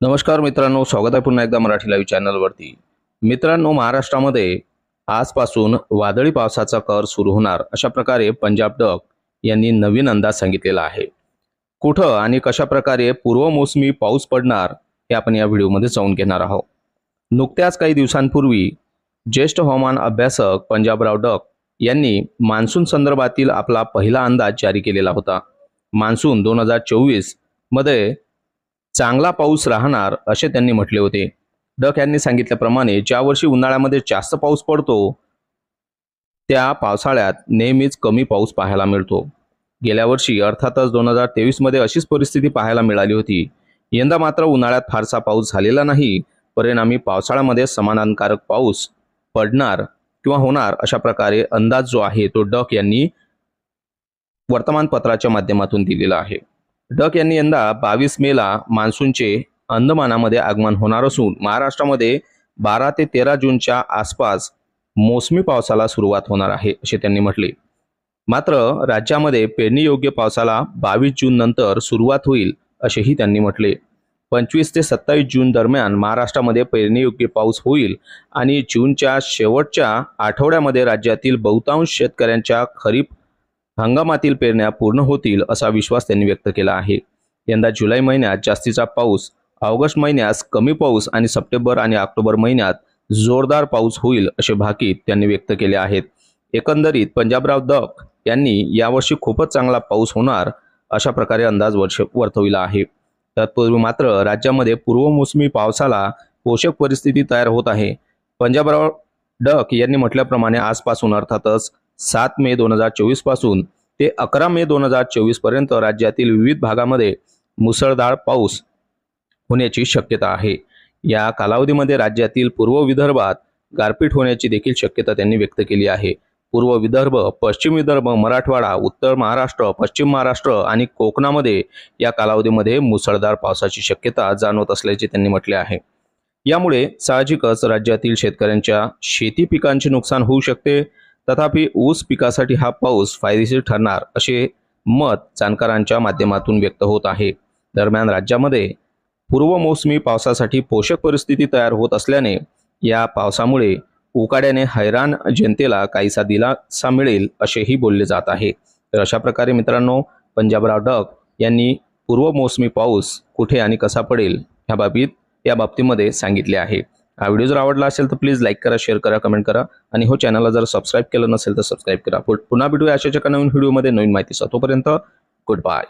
नमस्कार मित्रांनो स्वागत आहे पुन्हा एकदा मराठी लाईव्ह चॅनलवरती. मित्रांनो महाराष्ट्रामध्ये आजपासून वादळी पावसाचा कर सुरू होणार अशा प्रकारे पंजाब डक यांनी नवीन अंदाज सांगितलेला आहे. कुठं आणि कशा प्रकारे पूर्वमोसमी पाऊस पडणार हे आपण या व्हिडिओमध्ये जाऊन घेणार आहोत. नुकत्याच काही दिवसांपूर्वी ज्येष्ठ हवामान अभ्यासक पंजाबराव डक यांनी मान्सून संदर्भातील आपला पहिला अंदाज जारी केलेला होता. मान्सून दोन हजार चोवीसमध्ये चांगला पाऊस राहणार असे त्यांनी म्हटले होते. डक यांनी सांगितल्याप्रमाणे ज्या वर्षी उन्हाळ्यामध्ये जास्त पाऊस पडतो त्या पावसाळ्यात नेहमीच कमी पाऊस पाहायला मिळतो. गेल्या वर्षी अर्थातच दोन हजार तेवीसमध्ये अशीच परिस्थिती पाहायला मिळाली होती. यंदा मात्र उन्हाळ्यात फारसा पाऊस झालेला नाही. परिणामी पावसाळ्यामध्ये समाधानकारक पाऊस पडणार किंवा होणार अशा प्रकारे अंदाज जो आहे तो डक यांनी वर्तमानपत्राच्या माध्यमातून दिलेला आहे. डक यांनी यंदा बावीस मेला मान्सूनचे अंदमानामध्ये आगमन होणार असून महाराष्ट्रामध्ये बारा ते तेरा जूनच्या आसपास मोसमी पावसाला सुरुवात होणार आहे असे त्यांनी म्हटले. मात्र राज्यामध्ये पेरणीयोग्य पावसाला बावीस जून नंतर सुरुवात होईल असेही त्यांनी म्हटले. पंचवीस ते सत्तावीस जून दरम्यान महाराष्ट्रामध्ये पेरणीयोग्य पाऊस होईल आणि जूनच्या शेवटच्या आठवड्यामध्ये राज्यातील बहुतांश शेतकऱ्यांच्या खरीप हंगामातील पेरण्या पूर्ण होतील असा विश्वास त्यांनी व्यक्त केला आहे. यंदा जुलै महिन्यात जास्तीचा पाऊस ऑगस्ट महिन्यास कमी पाऊस आणि सप्टेंबर आणि ऑक्टोबर महिन्यात जोरदार पाऊस होईल असे भाकीत त्यांनी व्यक्त केले आहेत. एकंदरीत पंजाबराव दक यांनी यावर्षी खूपच चांगला पाऊस होणार अशा प्रकारे अंदाज वर्ष वर्तविला आहे. तत्पूर्वी मात्र राज्यामध्ये पूर्वमोसमी पावसाला पोषक परिस्थिती तयार होत आहे. पंजाबराव डक यांनी म्हटल्याप्रमाणे आजपासून अर्थातच सात मे दोन हजार चोवीसपासून ते अकरा मे दोन हजार चोवीसपर्यंत राज्यातील विविध भागामध्ये मुसळधार पाऊस होण्याची शक्यता आहे. या कालावधीमध्ये राज्यातील पूर्व विदर्भात गारपीट होण्याची देखील शक्यता त्यांनी व्यक्त केली आहे. पूर्व विदर्भ पश्चिम विदर्भ मराठवाडा उत्तर महाराष्ट्र पश्चिम महाराष्ट्र आणि कोकणामध्ये या कालावधीमध्ये मुसळधार पावसाची शक्यता जाणवत असल्याचे त्यांनी म्हटले आहे. यामुळे साहजिकच राज्यातील शेतकऱ्यांच्या शेती पिकांचे नुकसान होऊ शकते. तथापि ऊस पिकासाठी हा पाऊस फायदेशीर ठरणार असे मत जाणकारांच्या माध्यमातून व्यक्त होत आहे. दरम्यान राज्यामध्ये पूर्वमोसमी पावसासाठी पोषक परिस्थिती तयार होत असल्याने या पावसामुळे उकाड्याने हैराण जनतेला काहीसा दिलासा मिळेल असेही बोलले जात आहे. तर अशा प्रकारे मित्रांनो पंजाबराव डक यांनी पूर्वमोसमी पाऊस कुठे आणि कसा पडेल ह्या बाबतीत या बाबतीमध्ये सांगितले आहे. हा व्हिडिओ जर आवडला असेल तर प्लीज लाईक करा शेअर करा कमेंट करा. आणि हो चॅनलला जर सबस्क्राईब केलं नसेल तर सबस्क्राईब करा. पुन्हा भेटूया अशाच्या एका नवीन व्हिडिओमध्ये नवीन माहितीचा तोपर्यंत गुड बाय.